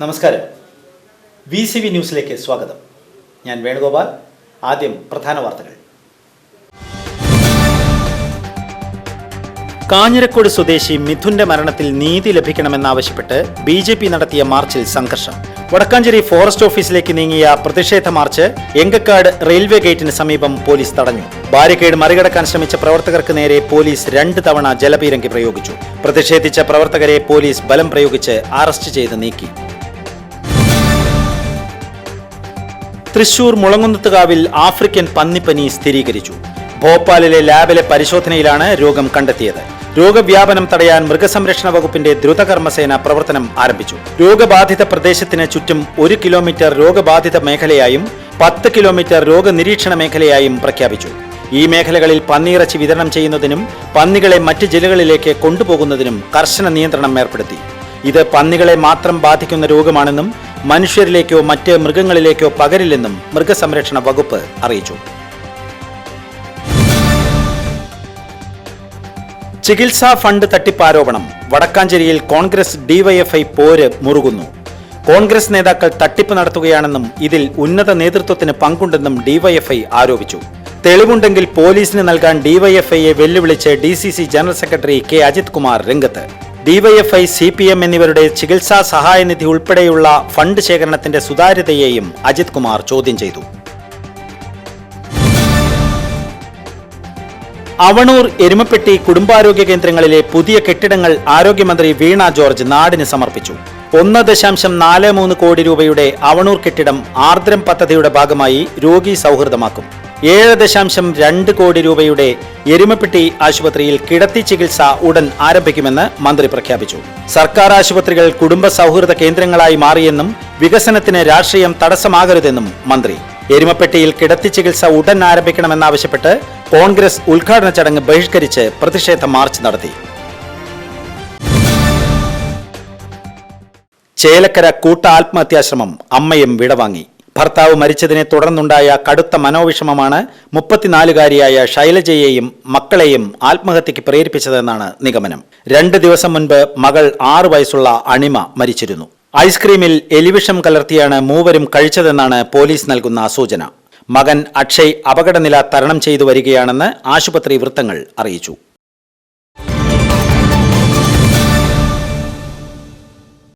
നമസ്കാരം. V C V ന്യൂസിലേക്ക് സ്വാഗതം. ഞാൻ വേണുഗോപാൽ ആദ്യം പ്രധാന വാർത്തകൾ. കാഞ്ഞിരക്കോട് സ്വദേശി മിഥുന്റെ മരണത്തിൽ നീതി ലഭിക്കണമെന്നാവശ്യപ്പെട്ട് ബി ജെ പി നടത്തിയ മാർച്ചിൽ സംഘർഷം. വടക്കാഞ്ചേരി ഫോറസ്റ്റ് ഓഫീസിലേക്ക് നീങ്ങിയ പ്രതിഷേധ മാർച്ച് എങ്കക്കാട് റെയിൽവേ ഗേറ്റിന് സമീപം പോലീസ് തടഞ്ഞു. ബാരിക്കേഡ് മറികടക്കാൻ ശ്രമിച്ച പ്രവർത്തകർക്ക് നേരെ പോലീസ് രണ്ട് തവണ ജലപീരങ്കി പ്രയോഗിച്ചു. പ്രതിഷേധിച്ച പ്രവർത്തകരെ പോലീസ് ബലം പ്രയോഗിച്ച് അറസ്റ്റ് ചെയ്ത് നീക്കി. തൃശൂർ മുളങ്ങുന്നത്തുകാവിൽ ആഫ്രിക്കൻ പന്നിപ്പനി സ്ഥിരീകരിച്ചു. ഭോപ്പാലിലെ ലാബിലെ പരിശോധനയിലാണ് രോഗം കണ്ടെത്തിയത്. രോഗവ്യാപനം തടയാൻ മൃഗസംരക്ഷണ വകുപ്പിന്റെ ദ്രുതകർമ്മസേന പ്രവർത്തനം ആരംഭിച്ചു. രോഗബാധിത പ്രദേശത്തിന് ചുറ്റും ഒരു കിലോമീറ്റർ രോഗബാധിത മേഖലയായും പത്ത് കിലോമീറ്റർ രോഗനിരീക്ഷണ മേഖലയായും പ്രഖ്യാപിച്ചു. ഈ മേഖലകളിൽ പന്നിയിറച്ചി വിതരണം ചെയ്യുന്നതിനും പന്നികളെ മറ്റ് ജില്ലകളിലേക്ക് കൊണ്ടുപോകുന്നതിനും കർശന നിയന്ത്രണം ഏർപ്പെടുത്തി. ഇത് പന്നികളെ മാത്രം ബാധിക്കുന്ന രോഗമാണെന്നും മനുഷ്യരിലേക്കോ മറ്റ് മൃഗങ്ങളിലേക്കോ പകരില്ലെന്നും മൃഗസംരക്ഷണ വകുപ്പ് അറിയിച്ചു. ചികിത്സാ ഫണ്ട് തട്ടിപ്പാരോപണം. വടക്കാഞ്ചേരിയിൽ കോൺഗ്രസ് ഡിവൈഎഫ്ഐ പോര് മുറുകുന്നു. കോൺഗ്രസ് നേതാക്കൾ തട്ടിപ്പ് നടത്തുകയാണെന്നും ഇതിൽ ഉന്നത നേതൃത്വത്തിന് പങ്കുണ്ടെന്നും ഡിവൈഎഫ്ഐ ആരോപിച്ചു. തെളിവുണ്ടെങ്കിൽ പോലീസിന് നൽകാൻ ഡിവൈഎഫ്ഐയെ വെല്ലുവിളിച്ച് D general secretary K Ajith Kumar രംഗത്ത്. ഡിവൈഎഫ്ഐ സി പി എം എന്നിവരുടെ ചികിത്സാ സഹായനിധി ഉൾപ്പെടെയുള്ള ഫണ്ട് ശേഖരണത്തിന്റെ സുതാര്യതയെയും അജിത് കുമാർ ചോദ്യം ചെയ്തു. അവണൂർ എരുമപ്പെട്ടി കുടുംബാരോഗ്യ കേന്ദ്രങ്ങളിലെ പുതിയ കെട്ടിടങ്ങൾ ആരോഗ്യമന്ത്രി വീണ ജോർജ് നാടിന് സമർപ്പിച്ചു. ഒന്ന് ദശാംശം നാല് മൂന്ന് കോടി രൂപയുടെ അവണൂർ കെട്ടിടം ആർദ്രം പദ്ധതിയുടെ ഭാഗമായി രോഗി സൗഹൃദമാക്കും. ഏഴ് ദശാംശം രണ്ട് കോടി രൂപയുടെ എരുമപ്പെട്ടി ആശുപത്രിയിൽ കിടത്തി ചികിത്സ ഉടൻ ആരംഭിക്കുമെന്ന് മന്ത്രി പ്രഖ്യാപിച്ചു. സർക്കാർ ആശുപത്രികൾ കുടുംബ സൗഹൃദ കേന്ദ്രങ്ങളായി മാറിയെന്നും വികസനത്തിന് രാഷ്ട്രീയം തടസ്സമാകരുതെന്നും മന്ത്രി. എരുമപ്പെട്ടിയിൽ കിടത്തി ചികിത്സ ഉടൻ ആരംഭിക്കണമെന്നാവശ്യപ്പെട്ട് കോൺഗ്രസ് ഉദ്ഘാടന ചടങ്ങ് ബഹിഷ്കരിച്ച് പ്രതിഷേധ മാർച്ച് നടത്തി. ചേലക്കര കൂട്ട ആത്മഹത്യാശ്രമം അമ്മയും വിടവാങ്ങി. ഭർത്താവ് മരിച്ചതിനെ തുടർന്നുണ്ടായ കടുത്ത മനോവിഷമമാണ് മുപ്പത്തിനാലുകാരിയായ ശൈലജയെയും മക്കളെയും ആത്മഹത്യയ്ക്ക് പ്രേരിപ്പിച്ചതെന്നാണ് നിഗമനം. രണ്ട് ദിവസം മുൻപ് മകൾ ആറു വയസ്സുള്ള അണിമ മരിച്ചിരുന്നു. ഐസ്ക്രീമിൽ എലിവിഷം കലർത്തിയാണ് മൂവരും കഴിച്ചതെന്നാണ് പോലീസ് നൽകുന്ന സൂചന. മകൻ അക്ഷയ് അപകടനില തരണം ചെയ്തു വരികയാണെന്ന് ആശുപത്രി വൃത്തങ്ങൾ അറിയിച്ചു.